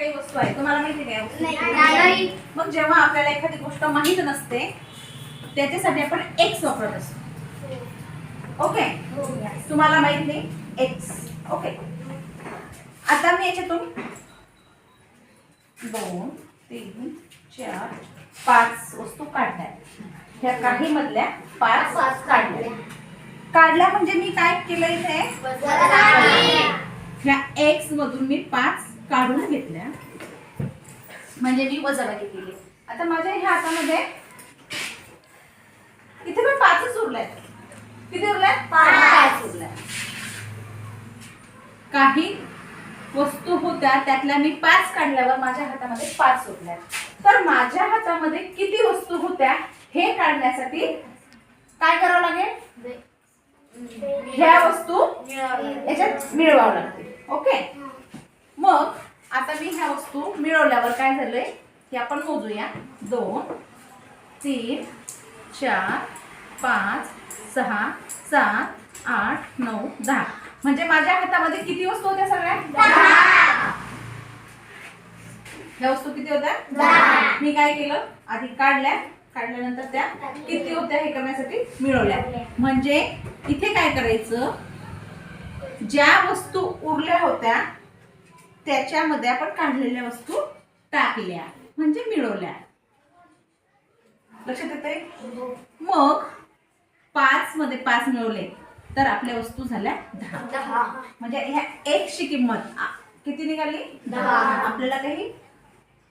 काही वस्तू आहे तुम्हाला माहिती? नाही. मग जेव्हा आपल्याला एखादी गोष्ट माहीत नसते त्याच्यासाठी आपण एक्स वापरत असतो. ओके तुम्हाला माहीत नाही? एक्स ओके आता मी याच्यातून दोन तीन चार पाच वस्तू काढल्या. ह्या काही मधल्या पाच पाच काढल्या. काढल्या म्हणजे मी काय केलं इथे? ह्या एक्स मधून मी पाच काढून घेतल्या. म्हणजे मी वजाबाकी केली. आता माझ्या ह्या हातामध्ये इथे पण पाचच उरल्यात. किती उरल्यात? पाच. उरल्यात. काही वस्तू होत्या त्यातल्या मी पाच काढल्यावर माझ्या हातामध्ये पाच उरल्या तर माझ्या हातामध्ये किती वस्तू होत्या हे काढण्यासाठी काय करावं लागेल? ह्या वस्तू याच्यात मिळवावं लागते ओके? मग आता मी ह्या वस्तू मिळवल्यावर काय झालंय? हे आपण मोजूया. दोन तीन चार पाच सहा सात आठ नऊ दहा. म्हणजे माझ्या हातामध्ये किती वस्तू होत्या सगळ्या? ह्या वस्तू किती होत्या. मी काय केलं? आधी काढल्या. काढल्यानंतर त्या किती होत्या हे करण्यासाठी मिळवल्या. म्हणजे इथे काय करायचं? ज्या वस्तू उरल्या होत्या त्याच्यामध्ये आपण काढलेल्या वस्तू टाकल्या म्हणजे मिळवल्या. लक्षात येते मग पाच मध्ये पाच मिळवले तर आपल्या वस्तू झाल्या दहा. म्हणजे ह्या एकची किंमत आ, किती निघाली? दहा. आपल्याला काही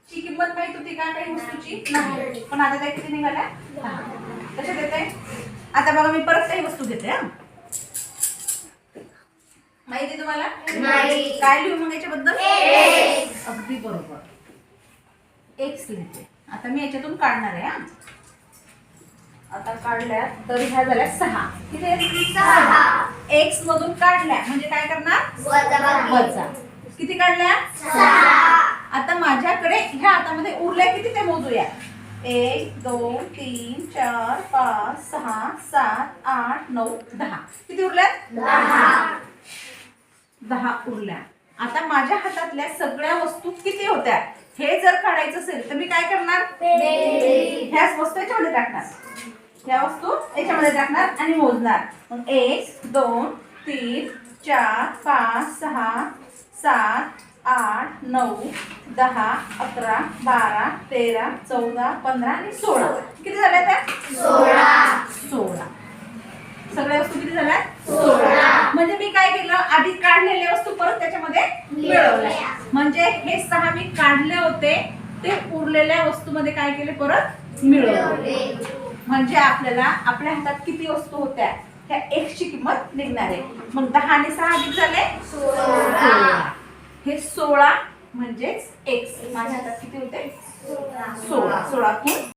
ची किंमत माहीत होती का काही वस्तूची? नाही. पण आता त्या किती निघाल्या. लक्षात येते आता बघा मी परत काही वस्तू घेते हा. माहिती तुम्हाला. काय लिहू मग याच्याबद्दल. अगदी बरोबर. एक्स लिहिते आता मी याच्यातून काढणार आहे हा. आता काढल्या तर ह्या झाल्या सहा. किती आहेत? एक्स मधून काढल्या म्हणजे काय करणार? वजा किती काढल्या? आता माझ्याकडे ह्या हातामध्ये उरल्या किती ते मोजूया. एक दोन तीन चार पाच सहा सात आठ नऊ दहा. किती उरल्यात? दहा उरल्या. आता माझ्या हातातल्या सगळ्या वस्तू किती होत्या? हे जर काढायचं असेल तर मी काय करणार? ह्याच वस्तू याच्यामध्ये टाकणार. ह्या वस्तू याच्यामध्ये टाकणार आणि मोजणार. मग एक दोन तीन चार पाच सहा सात आठ नऊ दहा अकरा बारा तेरा चौदा पंधरा आणि सोळा. किती झाल्या त्या? सोळा. सगळ्या वस्तू किती झाल्या सोळा म्हणजे मी काय केलं आधी काढलेल्या वस्तू परत त्याच्यामध्ये मिळवल्या म्हणजे हे सहा मी काढले होते ते उरलेल्या वस्तूमध्ये काय केले परत? मिळवले. म्हणजे आपल्याला आपल्या हातात किती वस्तू होत्या ह्या एकची किंमत निघणार आहे. मग दहा आणि सहा किती झाले? सोळा. हे सोळा म्हणजेच एक्स माझ्या हातात किती होते? सोळा. सोळा.